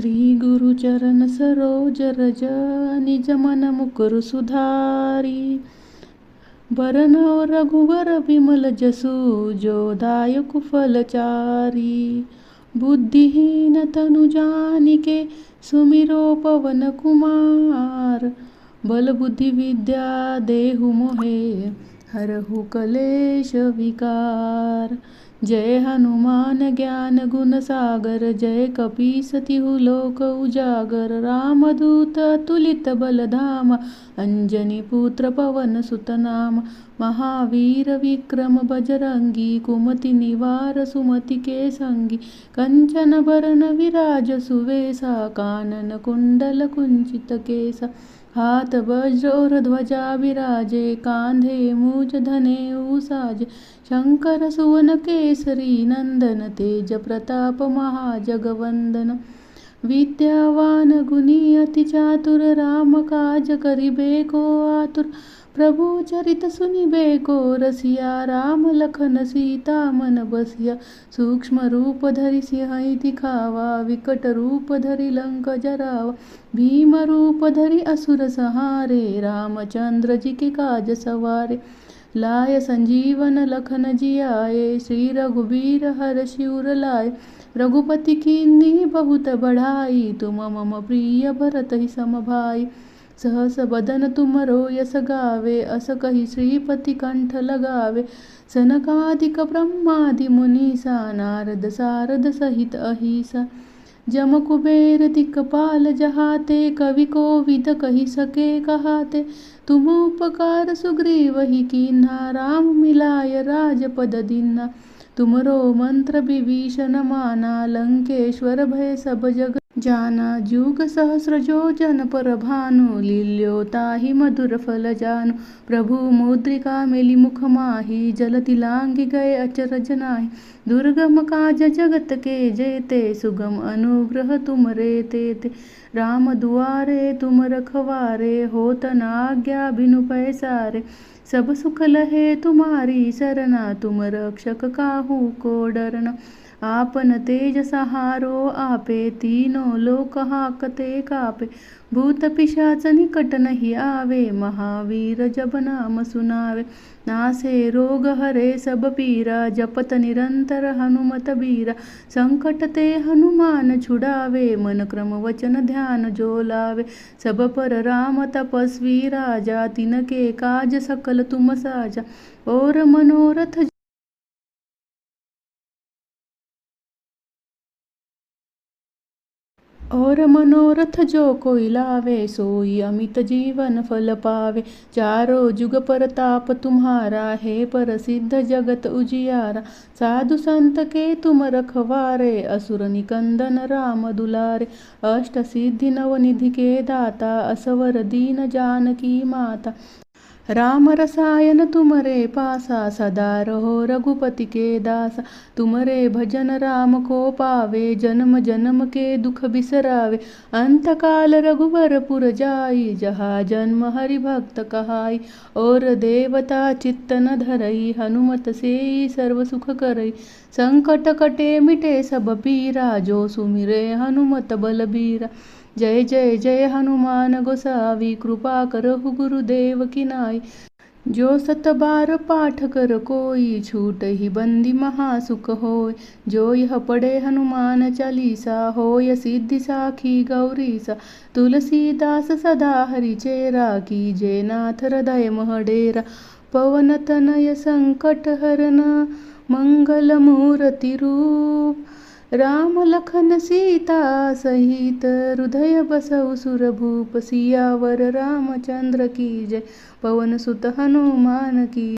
श्री गुरु चरण सरोज रज निज मन मुकुर सुधारी बरनव रघुवर विमल जसु जो दायक फलचारी बुद्धिहीन तनु जानिके सुमिरो पवन कुमार बल बुद्धि विद्या देहु मोहे हरहु कलेश विकार। जय हनुमान ज्ञान गुण सागर जय उजागर। पवन सुत नाम। महावीर विक्रम बजरंगी कुमति निवार सुमति के संगी कंचन बरन विराज सुवेसा कानन कुंडल कुंचित केसा हाथ वज्रोर ध्वजा विराजे, कांधे मूज धने ऊसाज। शंकर सुवन केसरी नंदन, तेज प्रताप महाजगवंदन। विद्यावान गुणी अति चातुर, राम काज करिबे को आतुर। प्रभु चरित सुनिबे को रसिया राम लखन सीता मन बसिया। सूक्ष्म रूप धरि सिंह दिखावा, विकट रूप धरि लंक जरावा। भीम रूप धरि असुर सहारे, रामचंद्र जी के काज सवारे। लाय संजीवन लखन जियाए, श्री रघुबीर हर शिवर लाय रघुपति कीन्ही बहुत बढ़ाई, तुम मम प्रिय भरत ही सम भाई सहस बदन तुमरो यस गावे, अस कही श्रीपति कंठ लगावे। सनकादिक ब्रह्मादि मुनीसा नारद सारद सहित अहिसा। जम कुबेर दिक्पाल जहाते, कवि को विद कही सके कहाते। तुम उपकार सुग्रीव ही कीन्हा, राम मिलाय राजपद दीन्हा। तुमरो मंत्र विभीषण माना, लंकेश्वर भय सब जग जाना जुग सहस्र जो जन पर भानु लील्यो ताहि मधुर फल जानु प्रभु मुद्रिका मेली मुख माही जल तिलांगी गए अचरज नाही दुर्गम काज जगत के जेते सुगम अनुग्रह तुम रे ते, ते राम दुआरे तुम रखवारे होत न आज्ञा बिनु पैसारे सब सुख लहे तुम्हारी सरना तुम रक्षक काहू को डरना आपन तेज सहारो आपे, तीनों लोक हाकते कापे। भूत पिशाच निकट नहीं आवे, महावीर जब नाम सुनावे। नासे रोग हरे, सब पीरा, जपत निरंतर हनुमत बीरा। संकट ते हनुमान छुड़ावे, मन क्रम वचन ध्यान जो लावे। सब पर राम तपस्वी राजा, तिनके काज सकल तुम साजा। और मनोरथ और मनोरथ जो कोई लावे सोई अमित जीवन फल पावे। चारो जुग परताप तुम्हारा है परसिद्ध जगत उजियारा। साधु संत के तुम रखवारे असुर निकंदन राम दुलारे। अष्ट सिद्धि नवनिधि के दाता असवर दीन जानकी माता। राम रसायन तुमरे पासा सदा रहो रघुपति के दासा। तुमरे भजन राम को पावे, जन्म जन्म के दुख बिसरावे। अंत काल रघुवर पुर जाई, जहा जन्म हरि भक्त कहाई। और देवता चित्त न धरई, हनुमत से सर्व सुख करई। संकट कटे मिटे सब पीरा, जो सुमिरे हनुमत बलबीरा। जय जय जय हनुमान गोसावी, कृपा करहु गुरुदेव की नाई। जो सत बार पाठ कर कोई, छूट ही बंदी महासुख होय। जो यह पढ़े हनुमान चालीसा होय, सिद्धि साखी गौरीसा। तुलसीदास सदा हरि चेरा की जय नाथ हृदय महडेरा पवन तनय संकट हरन, मंगल मूर्ति रूप। राम लखन सीता सहित हृदय बसव सुरभूप सियावर रामचंद्र की जय। पवन सुत हनुमान की